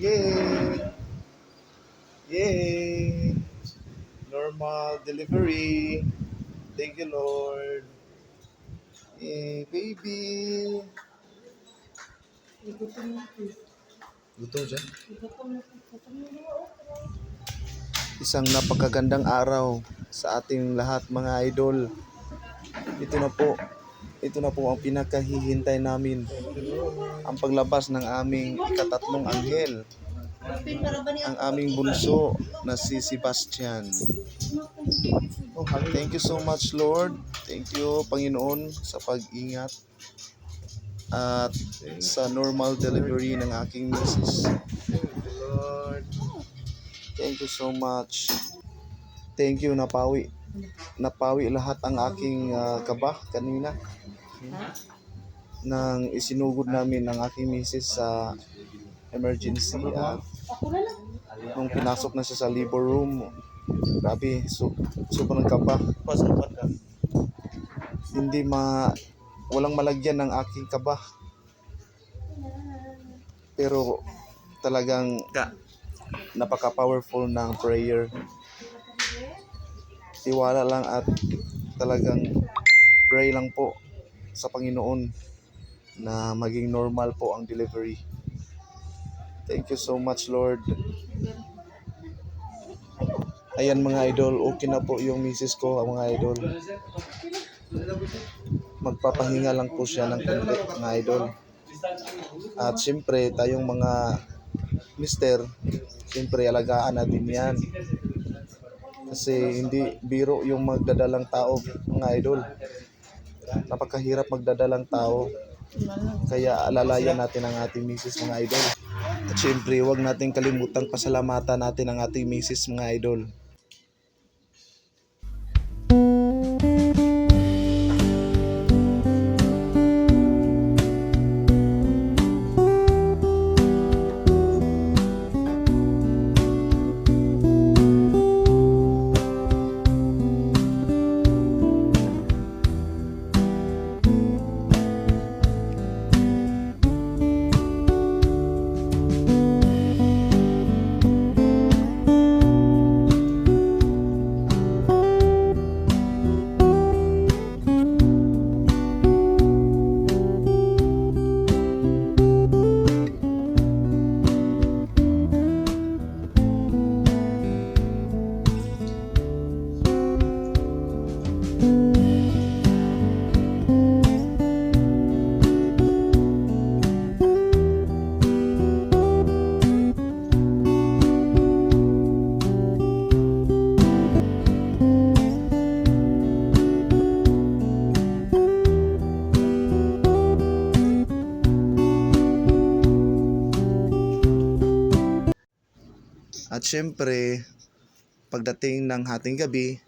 Yay! Yay! Normal delivery. Thank you, Lord. Yay, baby! Igutom na. Gutom siya. Isang napakagandang araw sa ating lahat mga idol. Ito na po. Ito na po ang pinakahihintay namin. Ang paglabas ng aming ikatatlong anghel. Ang aming bunso na si Sebastian. Thank you so much Lord. Thank you Panginoon sa pag-ingat at sa normal delivery ng aking misis. Thank you so much. Thank you napawi. Napawi lahat ang aking ah, kaba kanina nang isinugod namin ng aking misis sa emergency lang. nung pinasok na siya sa labor room. Grabe, so, sobrang kaba. Hindi ma walang malagyan ng aking kaba. Pero talagang napaka-powerful ng prayer. Tiwala lang at talagang pray lang po sa Panginoon na maging normal po ang delivery. Thank you so much, Lord. Ayan mga idol, okay na po yung misis ko, mga idol. Magpapahinga lang po siya ng konti, mga idol. At siyempre, tayong mga mister, siyempre alagaan natin yan. Kasi hindi biro yung magdadalang tao, mga idol. Napakahirap magdadalang tao. Kaya alalayan natin ang ating misis, mga idol. At syempre, huwag natin kalimutang pasalamatan natin ang ating misis, mga idol. At syempre, pagdating ng hating gabi,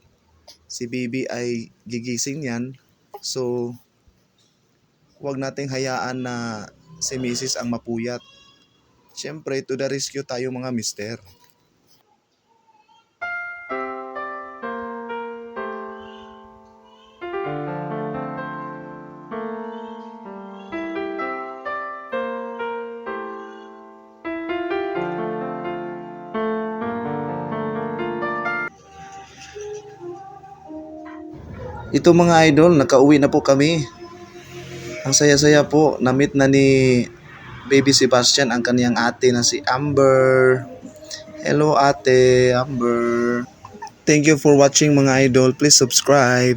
si Bibi ay gigising yan. So, huwag nating hayaan na si Mrs. ang mapuyat. Syempre, to the rescue tayo mga mister. Ito mga idol, nakauwi na po kami. Ang saya-saya po, na-meet na ni Baby Sebastian ang kaniyang ate na si Amber. Hello ate, Amber. Thank you for watching mga idol. Please subscribe.